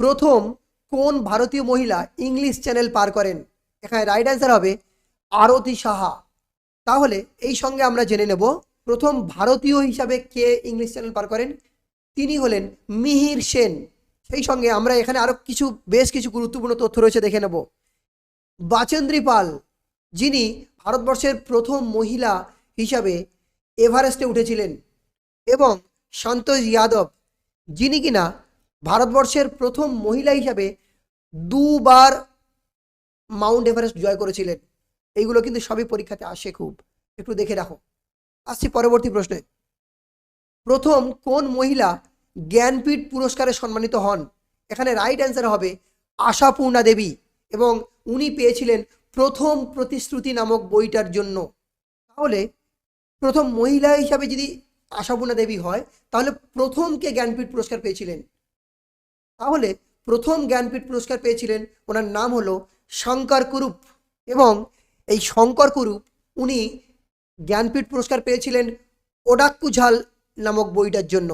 প্রথম কোন ভারতীয় মহিলা ইংলিশ চ্যানেল পার করেন? এখানে রাইট অ্যান্সার হবে আরতি সাহা। তাহলে এই সঙ্গে আমরা জেনে নেব প্রথম ভারতীয় হিসাবে কে ইংলিশ চ্যানেল পার করেন? তিনি হলেন মিহির সেন। সেই সঙ্গে আমরা এখানে আরও কিছু, বেশ কিছু গুরুত্বপূর্ণ তথ্য রয়েছে দেখে নেব। বাচেন্দ্রী পাল, যিনি ভারতবর্ষের প্রথম মহিলা হিসাবে এভারেস্টে উঠেছিলেন। এবং সন্তোষ যাদব, যিনি কিনা ভারতবর্ষের প্রথম মহিলা হিসাবে দুবার মাউন্ট এভারেস্ট জয় করেছিলেন। এইগুলো কিন্তু সবই পরীক্ষাতে আসে খুব। একটু দেখে রাখো। আসছি পরবর্তী প্রশ্নে। প্রথম কোন মহিলা জ্ঞানপীঠ পুরস্কারে সম্মানিত হন? এখানে রাইট অ্যান্সার হবে আশাপূর্ণা দেবী এবং উনি পেয়েছিলেন প্রথম প্রতিশ্রুতি নামক বইটার জন্য। তাহলে প্রথম মহিলা হিসাবে যদি আশাপূর্ণা দেবী হয়, তাহলে প্রথম কে জ্ঞানপীঠ পুরস্কার পেয়েছিলেন। তাহলে প্রথম জ্ঞানপীঠ পুরস্কার পেয়েছিলেন, ওনার নাম হলো শঙ্কর কুরুপ। এবং এই শঙ্কর কুরুপ, উনি জ্ঞানপীঠ পুরস্কার পেয়েছিলেন ওডাক্কুঝাল নামক বইটার জন্য।